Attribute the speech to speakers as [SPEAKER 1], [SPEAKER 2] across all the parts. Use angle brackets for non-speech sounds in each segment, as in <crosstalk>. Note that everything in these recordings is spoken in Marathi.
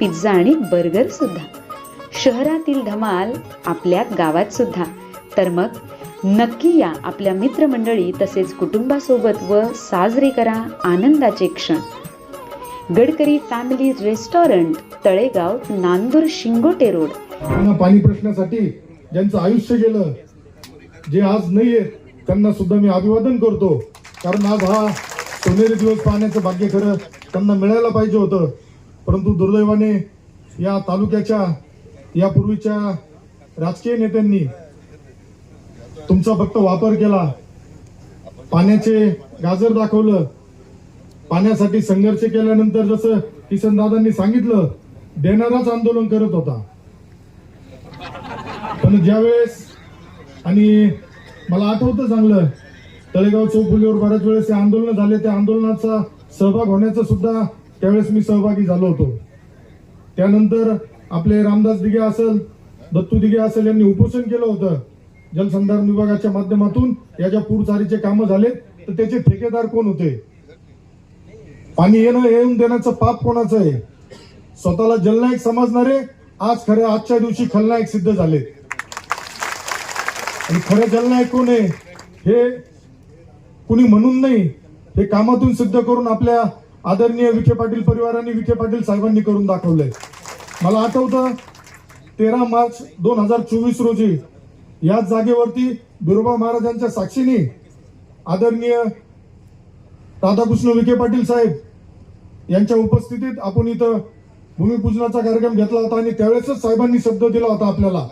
[SPEAKER 1] पिझ्झा आणि बर्गर सुद्धा. शहरातील धमाल आपल्या गावात सुद्धा. तर मग नक्की या आपल्या मित्रमंडळी तसेच कुटुंबासोबत व साजरे करा आनंदाचे क्षण. Gadkari family restaurant Talegaon Nandur Shingote road.
[SPEAKER 2] पाणी प्रश्नासाठी ज्यांचं आयुष्य गेलं जे आज नाहीये त्यांना सुद्धा मी अभिवादन करतो. कारण आज हा सोनेरी दिवस पाहण्याचं भाग्य खरं त्यांना मिळायला पाहिजे होतं. परंतु दुर्दैवाने या तालुक्याच्या यापूर्वीच्या राजकीय नेत्यांनी तुमचा फक्त वापर केला. पाण्याचे गाजर दाखवलं. पाण्यासाठी संघर्ष केल्यानंतर जसं किशनदादांनी सांगितलं देणाराच आंदोलन करत होता. पण ज्यावेळेस आणि मला आठवतं चांगलं तळेगाव चौफुलीवर बऱ्याच वेळेस ते आंदोलन झाले. त्या आंदोलनाचा सहभाग होण्याचा सुद्धा त्यावेळेस मी सहभागी झालो होतो. त्यानंतर आपले रामदास दिघे असेल दत्तू दिघे असेल यांनी उपोषण केलं होतं. जलसंधारण विभागाच्या माध्यमातून या ज्या पूरचारीचे कामं झाले तर त्याचे ठेकेदार कोण होते? पाणी येणं येऊन देण्याचं पाप कोणाचं आहे? स्वतःला जलनायक समजणारे आज खरे आजच्या दिवशी खलनायक सिद्ध झाले आणि खरं जलनायक कोण आहे हे कुणी म्हणून नाही हे कामातून सिद्ध करून आपल्या आदरणीय विखे पाटील परिवाराने विखे पाटील साहेबांनी करून दाखवलंय मला आठवतं तेरा मार्च दोन हजार चोवीस रोजी याच जागेवरती बिरोबा महाराजांच्या साक्षीने आदरणीय राधाकृष्ण विखे पाटील साहेब यांच्या उपस्थितीत आपण इथं भूमिपूजनाचा कार्यक्रम घेतला होता आणि त्यावेळेसच साहेबांनी शब्द दिला होता आपल्याला.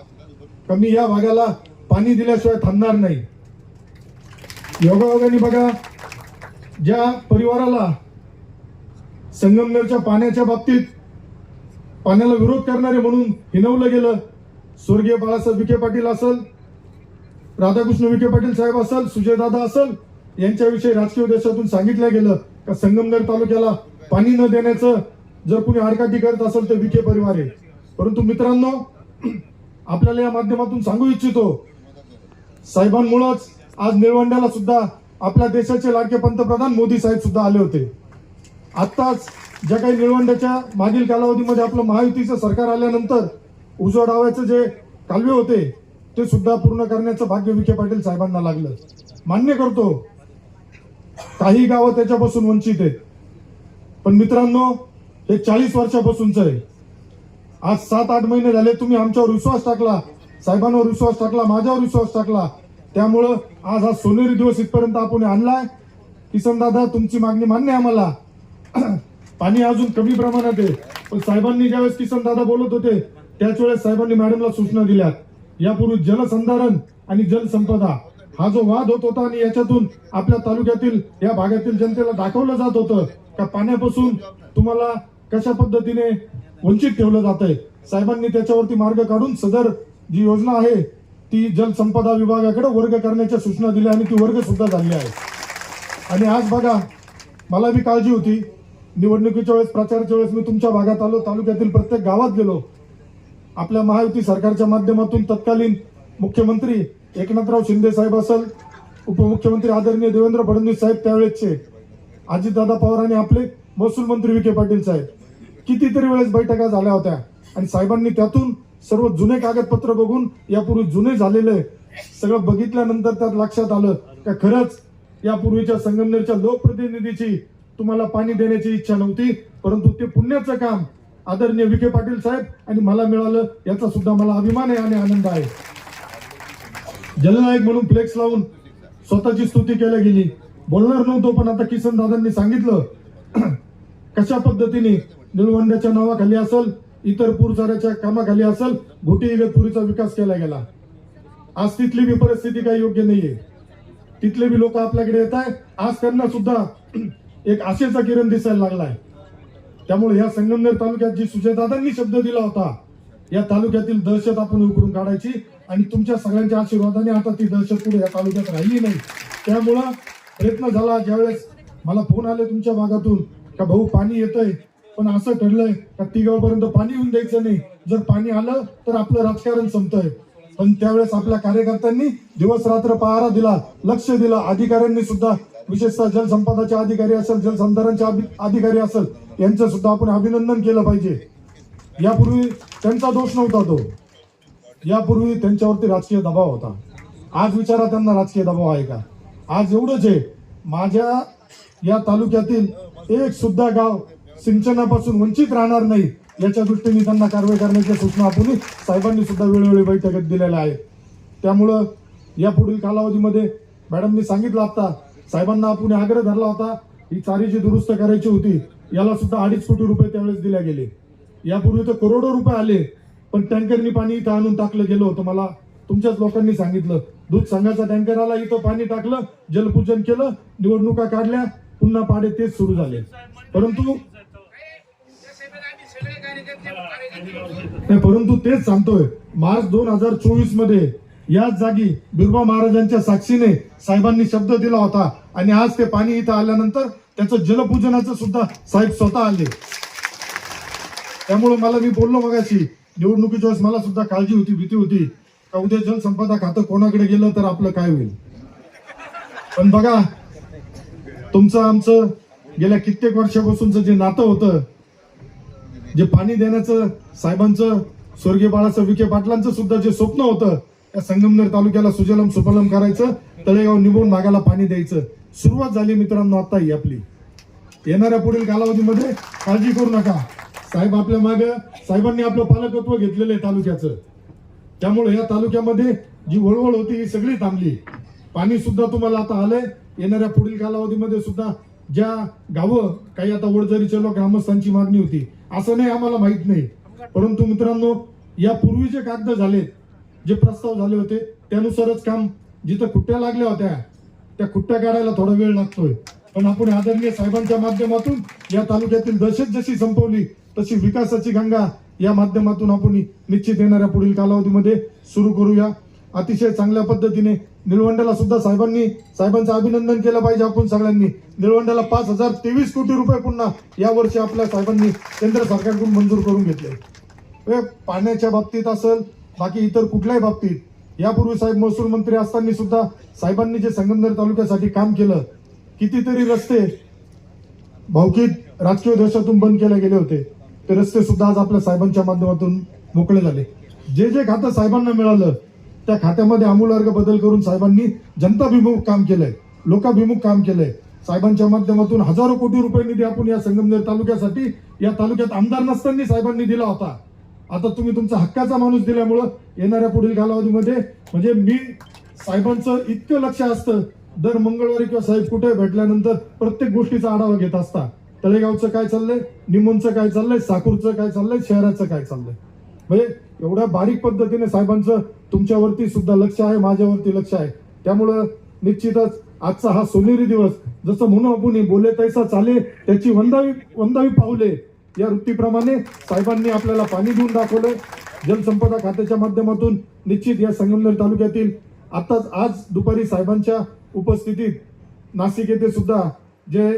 [SPEAKER 2] का मी या भागाला पाणी दिल्याशिवाय थांबणार नाही. योगायोगाने बघा ज्या परिवाराला संगमनेरच्या पाण्याच्या बाबतीत पाण्याला विरोध करणारे म्हणून हिनवलं गेलं. स्वर्गीय बाळासाहेब विखे पाटील असल राधाकृष्ण विखे पाटील साहेब असल सुजयदादा असल यांच्याविषयी राजकीय देशातून सांगितलं गेलं का संगमनेर तालुक्याला पाणी न देण्याचं जर कुणी आडकाठी करत असेल तर विखे परिवार आहे. परंतु मित्रांनो आपल्याला या माध्यमातून सांगू इच्छितो साहेबांमुळेच आज निळवंड्याला सुद्धा आपल्या देशाचे लाडके पंतप्रधान मोदी साहेब सुद्धा आले होते. आत्ताच ज्या काही निळवंड्याच्या मागील कालावधीमध्ये आपलं महायुतीचं सरकार आल्यानंतर उजवा डाव्याचं जे कालवे होते ते सुद्धा पूर्ण करण्याचं भाग्य विखे पाटील साहेबांना लागलं. मान्य करतो काही गावं त्याच्यापासून वंचित आहेत. पण मित्रांनो हे चाळीस वर्षापासूनच आहे. आज सात आठ महिने झाले तुम्ही आमच्यावर विश्वास टाकला साहेबांवर विश्वास टाकला माझ्यावर विश्वास टाकला. त्यामुळं आज हा सोनेरी दिवस इथपर्यंत आपण आणलाय. किसन दादा तुमची मागणी मान्य आहे आम्हाला. <clears throat> पाणी अजून कमी प्रमाणात आहे. पण साहेबांनी ज्यावेळेस किसन दादा बोलत होते त्याच वेळेस साहेबांनी मॅडमला सूचना दिल्या. यापूर्वी जलसंधारण आणि जलसंपदा हा जो वाद होत होता आणि याच्यातून आपल्या तालुक्यातील या भागातील जनतेला दाखवलं जात होतं का पाण्यापासून तुम्हाला कशा पद्धतीने वंचित ठेवलं जात आहे? साहेबांनी त्याच्यावरती मार्ग काढून सदर जी योजना आहे ती जलसंपदा विभागाकडे वर्ग करण्याच्या सूचना दिल्या आणि ती वर्ग सुद्धा झाली आहे. आणि आज बघा मला बी काळजी होती. निवडणुकीच्या वेळेस प्रचाराच्या वेळेस मी तुमच्या भागात आलो तालुक्यातील प्रत्येक गावात गेलो. आपल्या महायुती सरकारच्या माध्यमातून तत्कालीन मुख्यमंत्री एकनाथराव शिंदे साहेब असेल उपमुख्यमंत्री आदरणीय देवेंद्र फडणवीस साहेब त्यावेळेसचे अजितदादा पवार आणि आपले महसूल मंत्री विखे पाटील साहेब. कितीतरी वेळेस बैठका झाल्या होत्या आणि साहेबांनी त्यातून सर्व जुने कागदपत्र बघून यापूर्वी जुने झालेले सगळं बघितल्यानंतर त्यात लक्षात आलं का खरंच यापूर्वीच्या संगमनेरच्या लोकप्रतिनिधीची तुम्हाला पाणी देण्याची इच्छा नव्हती परंतु ते पुण्याचं काम आदरणीय विखे पाटील साहेब आणि मला मिळालं याचा सुद्धा मला अभिमान आहे आणि आनंद आहे. जलनायक म्हणून फ्लेक्स लावून स्वतःची स्तुती केल्या गेली. बोलणार नव्हतो पण आता किसन दादांनी सांगितलं कशा पद्धतीने निळवंड्याच्या नावाखाली असल इतर पूरचाऱ्याच्या कामाखाली असल घोटी इगतपुरीचा विकास केला गेला. आज तिथली बी परिस्थिती काही योग्य नाहीये. तिथले बी लोक आपल्याकडे येत आहे आज त्यांना सुद्धा एक आशेचा किरण दिसायला लागलाय. त्यामुळे या संगमनेर तालुक्यात जी सुजयदादांनी शब्द दिला होता या तालुक्यातील दहशत आपण उकरून काढायची आणि तुमच्या सगळ्यांच्या आशीर्वादाने आता ती दहशत पुढे या तालुक्यात राहिली नाही. त्यामुळं प्रयत्न झाला ज्यावेळेस मला फोन आले तुमच्या भागातून का भाऊ पाणी येतंय पण असं ठरलंय का तिगावपर्यंत पाणी येऊन द्यायचं नाही. जर पाणी आलं तर आपलं राजकारण संपतंय. पण त्यावेळेस आपल्या कार्यकर्त्यांनी दिवस रात्र पहारा दिला लक्ष दिला अधिकाऱ्यांनी सुद्धा विशेषतः जलसंपदाचे अधिकारी असेल जलसंधारणचे अधिकारी असेल यांचं सुद्धा आपण अभिनंदन केलं पाहिजे. यापूर्वी त्यांचा दोष नव्हता तो. यापूर्वी त्यांच्यावरती राजकीय दबाव होता. आज विचारा त्यांना राजकीय दबाव आहे का? आज एवढंच आहे. माझ्या या तालुक्यातील एक सुद्धा गाव सिंचनापासून वंचित राहणार नाही याच्या दृष्टीने त्यांना कारवाई करण्याच्या सूचना आपण साहेबांनी सुद्धा वेळोवेळी बैठकीत दिलेल्या आहेत. त्यामुळं या पुढील कालावधीमध्ये मॅडमनी सांगितलं आता साहेबांना आपण आग्रह धरला होता ही चारी जी दुरुस्त करायची होती. याला सुद्धा अडीच कोटी रुपये त्यावेळेस दिल्या गेले. यापूर्वी तर करोडो रुपये आले पण टँकरनी पाणी इथं आणून टाकलं गेलं होतं. मला तुमच्याच लोकांनी सांगितलं. दूध संघाचा टँकर आला इथं पाणी टाकलं जलपूजन केलं निवडणुका काढल्या पुन्हा पाडे तेच सुरू झाले. परंतु नाही, परंतु तेच सांगतोय मार्च दोन हजार चोवीसमध्ये याच जागी बिरबा महाराजांच्या साक्षीने साहेबांनी शब्द दिला होता. आणि आज ते पाणी इथं आल्यानंतर त्याचं जलपूजनाचं सुद्धा साहेब स्वतः आले. त्यामुळे मला मी बोललो मगाशी निवडणुकीच्या वेळेस मला सुद्धा काळजी होती भीती होती. का उद्या जलसंपदा खातं कोणाकडे गेलं तर आपलं काय होईल? पण बघा तुमचं आमचं गेल्या कित्येक वर्षापासूनचं जे नातं होतं जे पाणी देण्याचं साहेबांचं स्वर्गीय बाळासाहेब विखे पाटलांचं सुद्धा जे स्वप्न होतं या संगमनेर तालुक्याला सुजलम सुफलम करायचं तळेगाव निभून भागाला पाणी द्यायचं. सुरुवात झाली मित्रांनो आता ही आपली. येणाऱ्या पुढील कालावधीमध्ये काळजी करू नका. साहेब आपल्या माग साहेबांनी आपलं पालकत्व घेतलेलं आहे तालुक्याचं. त्यामुळे या तालुक्यामध्ये जी वळवळ होती ही सगळी थांबली. पाणी सुद्धा तुम्हाला आता आलंय. येणाऱ्या पुढील कालावधीमध्ये सुद्धा ज्या गावं काही आता वडझरीच्या लोक ग्रामस्थांची मागणी होती असं नाही आम्हाला माहीत नाही. परंतु मित्रांनो या पूर्वीचे कागद झाले जे प्रस्ताव झाले होते त्यानुसारच काम जिथं खुट्ट्या लागल्या होत्या त्या खुट्ट्या काढायला थोडा वेळ लागतोय. पण आपण आदरणीय साहेबांच्या माध्यमातून या तालुक्यातील दहशत जशी संपवली तशी विकासाची गंगा या माध्यमातून आपण निश्चित येणाऱ्या पुढील कालावधीमध्ये सुरू करूया. अतिशय चांगल्या पद्धतीने निळवंड्याला सुद्धा साहेबांनी साहेबांचं अभिनंदन केलं पाहिजे आपण सगळ्यांनी. निळवंड्याला पाच हजार तेवीस कोटी रुपये पुन्हा या वर्षी आपल्या साहेबांनी केंद्र सरकारकडून मंजूर करून घेतले. पाण्याच्या बाबतीत असेल बाकी इतर कुठल्याही बाबतीत. यापूर्वी साहेब महसूल मंत्री असताना सुद्धा साहेबांनी जे संगमनेर तालुक्यासाठी काम केलं कितीतरी रस्ते भावकीत राजकीय देशातून बंद केले गेले होते. ते रस्ते सुद्धा आज आपल्या साहेबांच्या माध्यमातून मोकळे झाले. जे जे खातं साहेबांना मिळालं त्या खात्यामध्ये आमूलार्ग बदल करून साहेबांनी जनताभिमुख काम केलंय लोकाभिमुख काम केलंय. साहेबांच्या माध्यमातून हजारो कोटी रुपये निधी आपण या संगमनेर तालुक्यासाठी या तालुक्यात आमदार नसताना साहेबांनी दिला होता. आता तुम्ही तुमचा हक्काचा माणूस दिल्यामुळं येणाऱ्या पुढील कालावधीमध्ये म्हणजे मी साहेबांचं इतकं लक्ष असतं दर मंगळवारी किंवा साहेब कुठे भेटल्यानंतर प्रत्येक गोष्टीचा आढावा घेत असता. तळेगावचं काय चाललंय निमोनचं काय चाललंय साकूरचं काय चाललंय शहराचं काय चाललंय? म्हणजे एवढ्या बारीक पद्धतीने साहेबांचं तुमच्यावरती सुद्धा लक्ष आहे माझ्यावरती लक्ष आहे. त्यामुळं निश्चितच आजचा हा सोनेरी दिवस जसं म्हणू आपण बोले तैसा चाले त्याची वंदावी वंदावी पावले. या वृत्तीप्रमाणे साहेबांनी आपल्याला पाणी देऊन दाखवलं जलसंपदा खात्याच्या माध्यमातून निश्चित या संगमनेर तालुक्यातील आताच आज दुपारी साहेबांच्या उपस्थितीत नाशिक येथे सुद्धा जे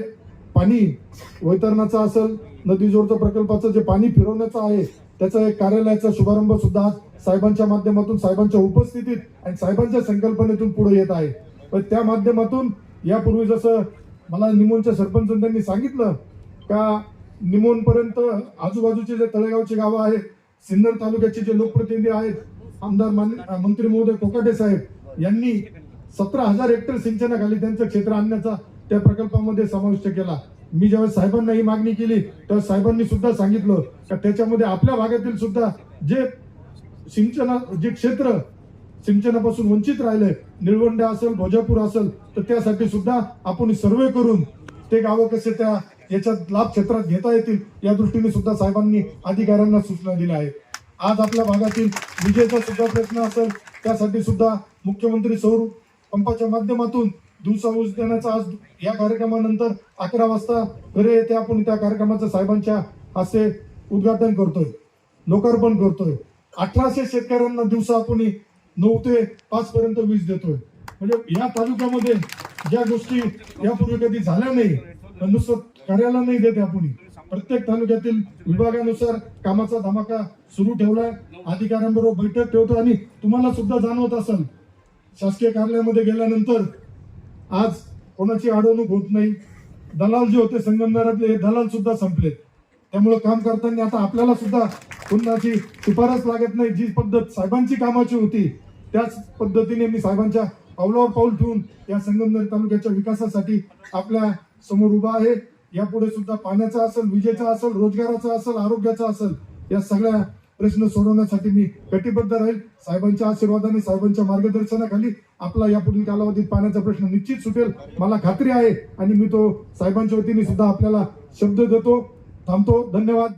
[SPEAKER 2] पाणी वैतरणाचं असेल नदी जोडचं प्रकल्पाचं जे पाणी फिरवण्याचं आहे त्याचा एक कार्यालयाचा शुभारंभ सुद्धा आज साहेबांच्या माध्यमातून साहेबांच्या उपस्थितीत आणि साहेबांच्या संकल्पनेतून पुढे येत आहे. पण त्या माध्यमातून यापूर्वी जसं मला निमोनच्या सरपंच त्यांनी सांगितलं का निमोन पर्यंत आजूबाजूचे जे तळेगावची गावं आहेत सिन्नर तालुक्याचे जे लोकप्रतिनिधी आहेत आमदार मान- मंत्री महोदय कोकाटे साहेब यांनी सतरा हजार हेक्टर सिंचनाखाली त्यांचं क्षेत्र आणण्याचा त्या प्रकल्पामध्ये समाविष्ट केला. मी ज्यावेळेस साहेबांना ही मागणी केली तेव्हा साहेबांनी सुद्धा सांगितलं का त्याच्यामध्ये आपल्या भागातील सुद्धा जे सिंचना जे क्षेत्र सिंचनापासून वंचित राहिले निळवंडे असेल भोजापूर असेल तर त्यासाठी सुद्धा आपण सर्वे करून ते गावं कसे त्या याच्यात लाभ क्षेत्रात घेता येतील या दृष्टीने सुद्धा साहेबांनी अधिकाऱ्यांना सूचना दिल्या आहेत. आज आपल्या भागातील विजेचा सुद्धा प्रश्न असेल त्यासाठी सुद्धा मुख्यमंत्री सौर पंपाच्या माध्यमातून दिवसा ऊस देण्याचा आज या कार्यक्रमानंतर अकरा वाजता घरी येथे आपण त्या कार्यक्रमाचं साहेबांच्या हस्ते उद्घाटन करतोय लोकार्पण करतोय. अठराशे शेतकऱ्यांना दिवसा आपण नऊ ते पाच पर्यंत वीज देतोय. म्हणजे या तालुक्यामध्ये ज्या गोष्टी यापूर्वी कधी झाल्या नाही नुसतं कार्याला नाही देते आपण. प्रत्येक तालुक्यातील विभागानुसार कामाचा धमाका सुरू ठेवलाय. अधिकाऱ्यांबरोबर बैठक ठेवतो आणि तुम्हाला सुद्धा जाणवत असेल शासकीय कार्यालयामध्ये गेल्यानंतर आज कोणाची अडवणूक होत नाही. दलाल जे होते संगमनेरातले हे दलाल सुद्धा संपले. त्यामुळे काम करताना आता आपल्याला सुद्धा कोणाची शिफारस लागत नाही. जी पद्धत साहेबांची कामाची होती त्याच पद्धतीने मी साहेबांच्या पावलावर पाऊल ठेवून या संगमनेर तालुक्याच्या विकासासाठी आपल्यासमोर उभा आहे. यापुढे सुद्धा पाण्याचा असेल विजेचा असेल रोजगाराचा असेल आरोग्याचा असेल या सगळ्या प्रश्न सोडवण्यासाठी मी कटिबद्ध राहील. साहेबांच्या आशीर्वादाने साहेबांच्या मार्गदर्शनाखाली आपला यापुढील कालावधीत पाण्याचा प्रश्न निश्चित सुटेल. मला खात्री आहे आणि मी तो साहेबांच्या वतीने सुद्धा आपल्याला शब्द देतो थांबतो. धन्यवाद.